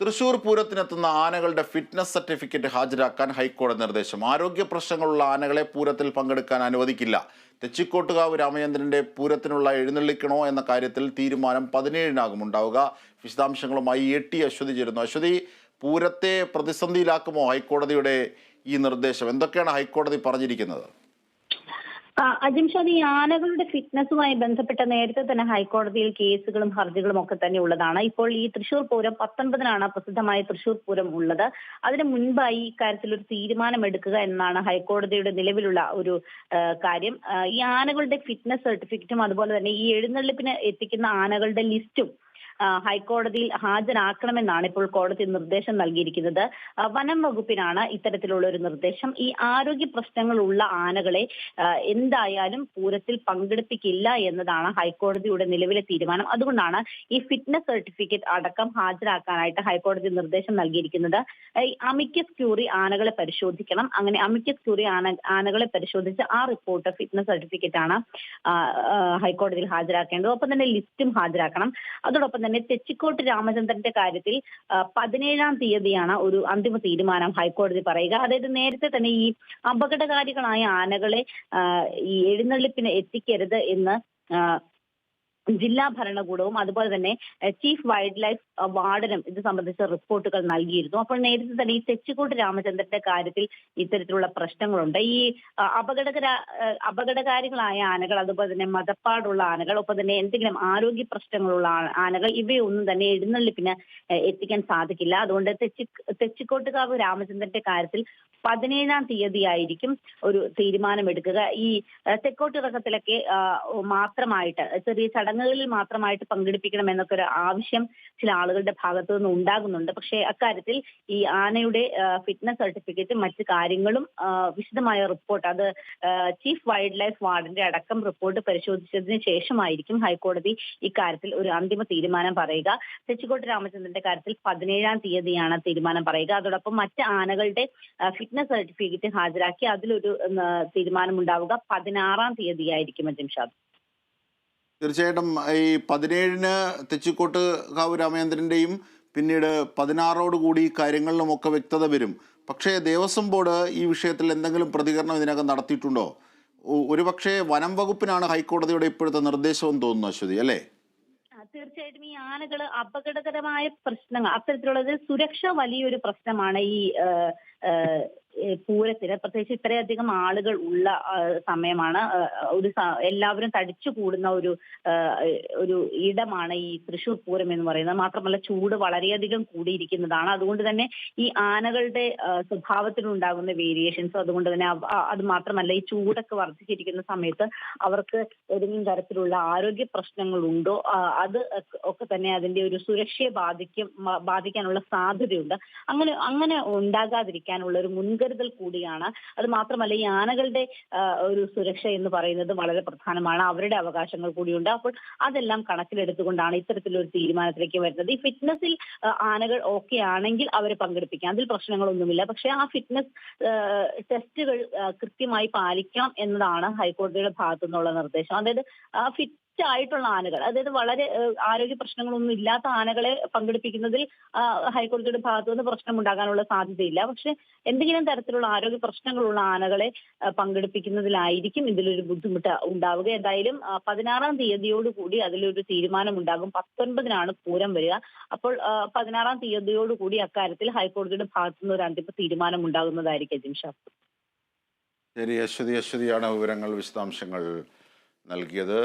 തൃശൂർ പൂരത്തിനെത്തുന്ന ആനകളുടെ fitness certificate ഹാജരാക്കാൻ ഹൈക്കോടതി നിർദ്ദേശം. ആരോഗ്യ പ്രശ്നങ്ങളുള്ള ആനകളെ പൂരത്തിൽ പങ്കെടുക്കാൻ അനുവദിക്കില്ല. തെച്ചിക്കോട്ടുകാവ് രാമചന്ദ്രന്റെ പൂരത്തിനുള്ള എഴുന്നള്ളിക്കണോ എന്ന കാര്യത്തിൽ തീരുമാനം പതിനേഴിനാകും ഉണ്ടാവുക വിശദാംശങ്ങളുമായി എ ടി അശ്വതി ചേരുന്നു. അശ്വതി പൂരത്തെ പ്രതിസന്ധിയിലാക്കുമോ ഹൈക്കോടതിയുടെ ഈ നിർദ്ദേശം? എന്തൊക്കെയാണ് ഹൈക്കോടതി പറഞ്ഞിരിക്കുന്നത്? അജിംഷാദ് ഈ ആനകളുടെ ഫിറ്റ്നസുമായി ബന്ധപ്പെട്ട നേരത്തെ തന്നെ ഹൈക്കോടതിയിൽ കേസുകളും ഹർജികളും ഒക്കെ തന്നെ ഉള്ളതാണ്. ഇപ്പോൾ ഈ തൃശൂർ പൂരം പത്തൊൻപതിനാണ് പ്രസിദ്ധമായ തൃശൂർ പൂരം ഉള്ളത്. അതിന് മുൻപായി ഇക്കാര്യത്തിൽ ഒരു തീരുമാനം എടുക്കുക എന്നാണ് ഹൈക്കോടതിയുടെ നിലവിലുള്ള ഒരു കാര്യം. ഈ ആനകളുടെ ഫിറ്റ്നസ് സർട്ടിഫിക്കറ്റും അതുപോലെ തന്നെ ഈ എഴുന്നള്ളിപ്പിന് എത്തിക്കുന്ന ആനകളുടെ ലിസ്റ്റും ഹൈക്കോടതിയിൽ ഹാജരാക്കണമെന്നാണ് ഇപ്പോൾ കോടതി നിർദ്ദേശം നൽകിയിരിക്കുന്നത്. വനം വകുപ്പിനാണ് ഇത്തരത്തിലുള്ള ഒരു നിർദ്ദേശം. ഈ ആരോഗ്യ പ്രശ്നങ്ങളുള്ള ആനകളെ എന്തായാലും പൂരത്തിൽ പങ്കെടുപ്പിക്കില്ല എന്നതാണ് ഹൈക്കോടതിയുടെ നിലവിലെ തീരുമാനം. അതുകൊണ്ടാണ് ഈ ഫിറ്റ്നസ് സർട്ടിഫിക്കറ്റ് അടക്കം ഹാജരാക്കാനായിട്ട് ഹൈക്കോടതി നിർദ്ദേശം നൽകിയിരിക്കുന്നത്. അമിക്കസ് ക്യൂറി ആനകളെ പരിശോധിക്കണം. അങ്ങനെ അമിക്കസ് ക്യൂറി ആന ആനകളെ പരിശോധിച്ച് ആ റിപ്പോർട്ട് ഫിറ്റ്നസ് സർട്ടിഫിക്കറ്റ് ആണ് ഹൈക്കോടതിയിൽ ഹാജരാക്കേണ്ടത്. ഒപ്പം തന്നെ ലിസ്റ്റും ഹാജരാക്കണം. അതോടൊപ്പം തന്നെ തെച്ചിക്കോട്ട് രാമചന്ദ്രന്റെ കാര്യത്തിൽ പതിനേഴാം തീയതിയാണ് ഒരു അന്തിമ തീരുമാനം ഹൈക്കോടതി പറയുക. അതായത് നേരത്തെ തന്നെ ഈ അപകടകാരികളായ ആനകളെ ഈ എഴുന്നള്ളിപ്പിന് എത്തിക്കരുത് എന്ന് ജില്ലാ ഭരണകൂടവും അതുപോലെ തന്നെ ചീഫ് വൈൽഡ് ലൈഫ് വാർഡനും ഇത് സംബന്ധിച്ച റിപ്പോർട്ടുകൾ നൽകിയിരുന്നു. അപ്പോൾ നേരത്തെ തന്നെ ഈ തെച്ചിക്കോട്ട് രാമചന്ദ്രന്റെ കാര്യത്തിൽ ഇത്തരത്തിലുള്ള പ്രശ്നങ്ങളുണ്ട്. ഈ അപകടകര അപകടകാരികളായ ആനകൾ അതുപോലെ തന്നെ മതപ്പാടുള്ള ആനകൾ ഒപ്പം തന്നെ എന്തെങ്കിലും ആരോഗ്യ പ്രശ്നങ്ങളുള്ള ആനകൾ ഇവയൊന്നും തന്നെ എഴുന്നള്ളിപ്പിന് എത്തിക്കാൻ സാധിക്കില്ല. അതുകൊണ്ട് തെച്ചി തെച്ചിക്കോട്ടുകാവ് രാമചന്ദ്രന്റെ കാര്യത്തിൽ പതിനേഴാം തീയതിയായിരിക്കും ഒരു തീരുമാനമെടുക്കുക. ഈ തെക്കോട്ടിറക്കത്തിലൊക്കെ മാത്രമായിട്ട് ചെറിയ ചടങ്ങുകളിൽ മാത്രമായിട്ട് പങ്കെടുപ്പിക്കണം എന്നൊക്കെ ഒരു ആവശ്യം ചില ആളുകളുടെ ഭാഗത്തു നിന്ന് ഉണ്ടാകുന്നുണ്ട്. പക്ഷേ അക്കാര്യത്തിൽ ഈ ആനയുടെ ഫിറ്റ്നസ് സർട്ടിഫിക്കറ്റ് മറ്റു കാര്യങ്ങളും വിശദമായ റിപ്പോർട്ട് അത് ചീഫ് വൈൽഡ് ലൈഫ് വാർഡിന്റെ അടക്കം റിപ്പോർട്ട് പരിശോധിച്ചതിന് ശേഷമായിരിക്കും ഹൈക്കോടതി ഇക്കാര്യത്തിൽ ഒരു അന്തിമ തീരുമാനം പറയുക. തെച്ചിക്കോട്ട് രാമചന്ദ്രന്റെ കാര്യത്തിൽ പതിനേഴാം തീയതിയാണ് തീരുമാനം പറയുക. അതോടൊപ്പം മറ്റ് ആനകളുടെ ഫിറ്റ്നസ് സർട്ടിഫിക്കറ്റ് ഹാജരാക്കി അതിലൊരു തീരുമാനമുണ്ടാവുക പതിനാറാം തീയതിയായിരിക്കും അജിംഷാദ് തീർച്ചയായിട്ടും ഈ പതിനേഴിന് തെച്ചിക്കോട്ട് കാവ് രാമചന്ദ്രന്റെയും പിന്നീട് പതിനാറോടുകൂടി കാര്യങ്ങളിലുമൊക്കെ വ്യക്തത വരും. പക്ഷേ ദേവസ്വം ബോർഡ് ഈ വിഷയത്തിൽ എന്തെങ്കിലും പ്രതികരണം ഇതിനകം നടത്തിയിട്ടുണ്ടോ? ഒരുപക്ഷെ വനം വകുപ്പിനാണ് ഹൈക്കോടതിയുടെ ഇപ്പോഴത്തെ നിർദ്ദേശമെന്ന് തോന്നുന്നു അശ്വതി അല്ലേ? തീർച്ചയായിട്ടും ഈ ആനകൾ അപകടകരമായ പ്രശ്നങ്ങൾ അത്തരത്തിലുള്ളത് സുരക്ഷ വലിയൊരു പ്രശ്നമാണ് ഈ പൂരത്തിന്. പ്രത്യേകിച്ച് ഇത്രയധികം ആളുകൾ ഉള്ള സമയമാണ്. ഒരു എല്ലാവരും തടിച്ചു കൂടുന്ന ഒരു ഒരു ഇടമാണ് ഈ തൃശൂർ പൂരം എന്ന് പറയുന്നത്. മാത്രമല്ല ചൂട് വളരെയധികം കൂടിയിരിക്കുന്നതാണ്. അതുകൊണ്ട് തന്നെ ഈ ആനകളുടെ സ്വഭാവത്തിനുണ്ടാകുന്ന വേരിയേഷൻസ് അതുകൊണ്ട് തന്നെ അത് മാത്രമല്ല ഈ ചൂടൊക്കെ വർദ്ധിച്ചിരിക്കുന്ന സമയത്ത് അവർക്ക് ഏതെങ്കിലും തരത്തിലുള്ള ആരോഗ്യ പ്രശ്നങ്ങളുണ്ടോ അത് ഒക്കെ- തന്നെ അതിന്റെ ഒരു സുരക്ഷയെ ബാധിക്കും ബാധിക്കാനുള്ള സാധ്യതയുണ്ട്. അങ്ങനെ അങ്ങനെ ഉണ്ടാകാതിരിക്കാനുള്ള ഒരു മുൻകരുതൽ കൂടിയാണ്. അത് മാത്രമല്ല ഈ ആനകളുടെ ഒരു സുരക്ഷ എന്ന് പറയുന്നത് വളരെ പ്രധാനമാണ്. അവരുടെ അവകാശങ്ങൾ കൂടിയുണ്ട്. അപ്പോൾ അതെല്ലാം കണക്കിലെടുത്തുകൊണ്ടാണ് ഇത്തരത്തിലൊരു തീരുമാനത്തിലേക്ക് വരുന്നത്. ഈ ഫിറ്റ്നസിൽ ആനകൾ ഓക്കെ ആണെങ്കിൽ അവരെ പങ്കെടുപ്പിക്കാം. അതിൽ പ്രശ്നങ്ങളൊന്നുമില്ല. പക്ഷേ ആ ഫിറ്റ്നസ് ടെസ്റ്റുകൾ കൃത്യമായി പാലിക്കണം എന്നതാണ് ഹൈക്കോടതിയുടെ ഭാഗത്തു നിന്നുള്ള നിർദ്ദേശം. അതായത് ആ ഫിറ്റ് ആയിട്ടുള്ള ആനകൾ അതായത് വളരെ ആരോഗ്യ പ്രശ്നങ്ങളൊന്നും ഇല്ലാത്ത ആനകളെ പങ്കെടുപ്പിക്കുന്നതിൽ ഹൈക്കോടതിയുടെ ഭാഗത്തു നിന്ന് പ്രശ്നം ഉണ്ടാകാനുള്ള സാധ്യതയില്ല. പക്ഷെ എന്തെങ്കിലും തരത്തിലുള്ള ആരോഗ്യ പ്രശ്നങ്ങളുള്ള ആനകളെ പങ്കെടുപ്പിക്കുന്നതിലായിരിക്കും ഇതിലൊരു ബുദ്ധിമുട്ട് ഉണ്ടാവുക. എന്തായാലും പതിനാറാം തീയതിയോടുകൂടി അതിലൊരു തീരുമാനം ഉണ്ടാകും പത്തൊൻപതിനാണ് പൂരം വരിക. അപ്പോൾ പതിനാറാം തീയതിയോടുകൂടി അക്കാര്യത്തിൽ ഹൈക്കോടതിയുടെ ഭാഗത്തു നിന്ന് ഒരു അന്തിമ തീരുമാനം ഉണ്ടാകുന്നതായിരിക്കും ജിംഷാ ശരി അശ്വതി അശ്വതിയാണ് വിവരങ്ങൾ വിശദാംശങ്ങൾ നൽകിയത്.